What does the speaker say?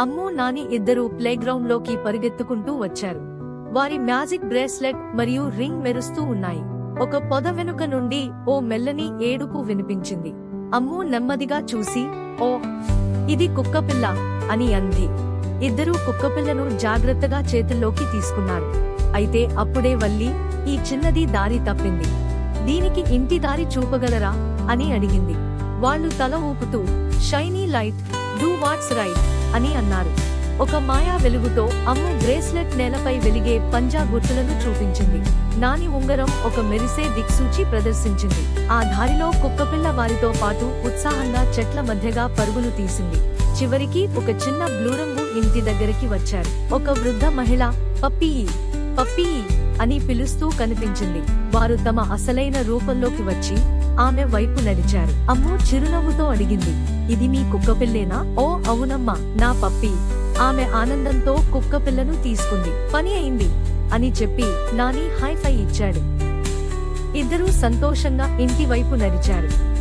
అమ్ము నాని ఇద్దరూ ప్లేగ్రౌండ్లోకి పరిగెత్తుకుంటూ వచ్చారు. వారి మ్యాజిక్ బ్రేస్లెట్ మరియు రింగ్ మెరుస్తూ ఉన్నాయి. ఒక పొద వెనుక నుండి ఓ మెల్లని ఏడుపు వినిపించింది. అమ్ము నెమ్మదిగా చూసి ఓ ఇది కుక్కపిల్ల అని అంది. ఇద్దరూ కుక్కపిల్లను జాగ్రత్తగా చేతుల్లోకి తీసుకున్నారు. అయితే అప్పుడే వల్లి ఈ చిన్నది దారి తప్పింది. దీనికి ఇంటి దారి చూపగలరా? అని అడిగింది. వాళ్ళు తల ఊపుతూ shiny light do what's right. అని అన్నారు. ఒక మాయా వెలుగుతో అమ్మ బ్రేస్లెట్ నేలపై వెలిగే పంజా గుర్తులను చూపించింది. నాని ఉంగరం ఒక మెరిసే దిక్సూచి ప్రదర్శించింది. ఆ దారిలో కుక్కపిల్ల వారితో పాటు ఉత్సాహంగా చెట్ల మధ్యగా పరుగులు తీసింది. చివరికి ఒక చిన్న బ్లూ రంగు ఇంటి దగ్గరికి వచ్చారు. ఒక వృద్ధ మహిళ పప్పీ పప్పీ అని పిలుస్తూ కనిపించింది. వారు తమ అసలైన రూపంలోకి వచ్చి ఆమె వైపు నడిచారు. అమ్ము! చిరునవ్వుతో అడిగింది. ఇది మీ కుక్కపిల్లేనా? ఓ! అవునమ్మా! నా పప్పీ. ఆమె ఆనందంతో కుక్కపిల్లను తీసుకుంది. పని అయింది అని చెప్పి నాని హైఫై ఇచ్చాడు. ఇద్దరూ సంతోషంగా ఇంటి వైపు నడిచారు.